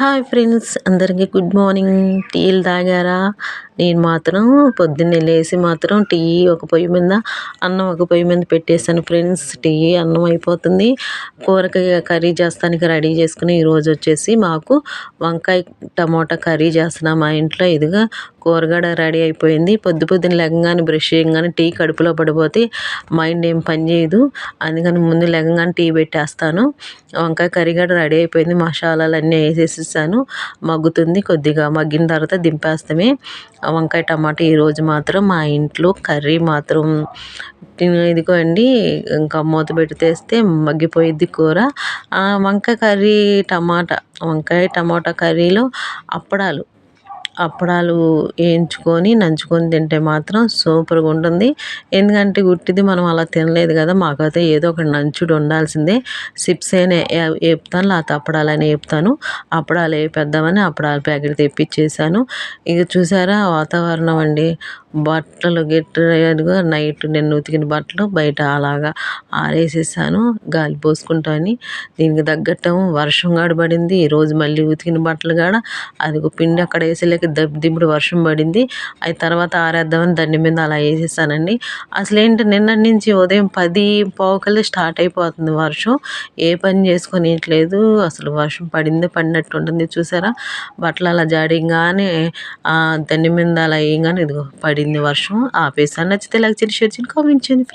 Hi friends అందరికీ good morning టీలు తాగారా? నేను మాత్రం పొద్దున్నే లేచి మాత్రం టీ ఒక పొయ్యి మీద అన్నం ఒక పొయ్యి మీద పెట్టేశాను ఫ్రెండ్స్. టీ అన్నం అయిపోతుంది. కూరగాయ కర్రీ చేస్తానికి రెడీ చేసుకుని ఈరోజు వచ్చేసి మాకు వంకాయ టమోటా కర్రీ చేస్తున్నాం. మా ఇంట్లో ఇదిగా కూరగాడ రెడీ అయిపోయింది. పొద్దు పొద్దున్న లెగంగానే బ్రష్ చేయగానే టీ కడుపులో పడిపోతే మైండ్ ఏం పని చేయదు. అందుకని ముందు లెగంగానే టీ పెట్టేస్తాను. వంకాయ కర్రీ కూడా రెడీ అయిపోయింది. మసాలాలు అన్నీ వేసేసేసాను. మగ్గుతుంది కొద్దిగా. మగ్గిన తర్వాత దింపేస్తామే. వంకాయ టమాటా ఈరోజు మాత్రం మా ఇంట్లో కర్రీ మాత్రం ఇదిగో అండి ఇంకా మూత పెట్టి తెస్తే మగ్గిపోయిద్ది కూర. వంకాయ కర్రీ టమాటా వంకాయ టమాటా కర్రీలో అప్పడాలు. అప్పడాలు వేయించుకొని నంచుకొని తింటే మాత్రం సూపర్గా ఉంటుంది. ఎందుకంటే గుట్టిది మనం అలా తినలేదు కదా మాకైతే ఏదో ఒక నంచుడు ఉండాల్సిందే. సిప్స్ అయినా వేపుతాను లేకపోతే అప్పడాలని వేపుతాను. అప్పడాలు వేపేద్దామని అప్పడాలు ప్యాకెట్ తెప్పించేసాను ఇక చూసారా వాతావరణం అండి. బట్టలు గిట్టగా నైట్ నేను ఉతికిన బట్టలు బయట అలాగా ఆరేసేసాను గాలి పోసుకుంటాను దీనికి తగ్గట్టు వర్షం పడింది ఈరోజు మళ్ళీ ఉతికిన బట్టలు కాడ అది పిండి అక్కడ వేసేలేక దిప్పుడు వర్షం పడింది. అది తర్వాత ఆరేద్దామని దండి మీద అలా వేసేసానండి. అసలు ఏంటి నిన్నటి నుంచి ఉదయం పది పోకలే స్టార్ట్ అయిపోతుంది వర్షం. ఏ పని చేసుకొనిట్లేదు అసలు వర్షం పడింది పడినట్టు ఉంటుంది చూసారా? బట్టలు అలా జాడింగానే దండి మీద అలా వేయగానే ఇదిగో పడింది వర్షం. ఆపేసాను. నచ్చితే లైక్ చేయండి షేర్ చేయండి కామెంట్ చేయండి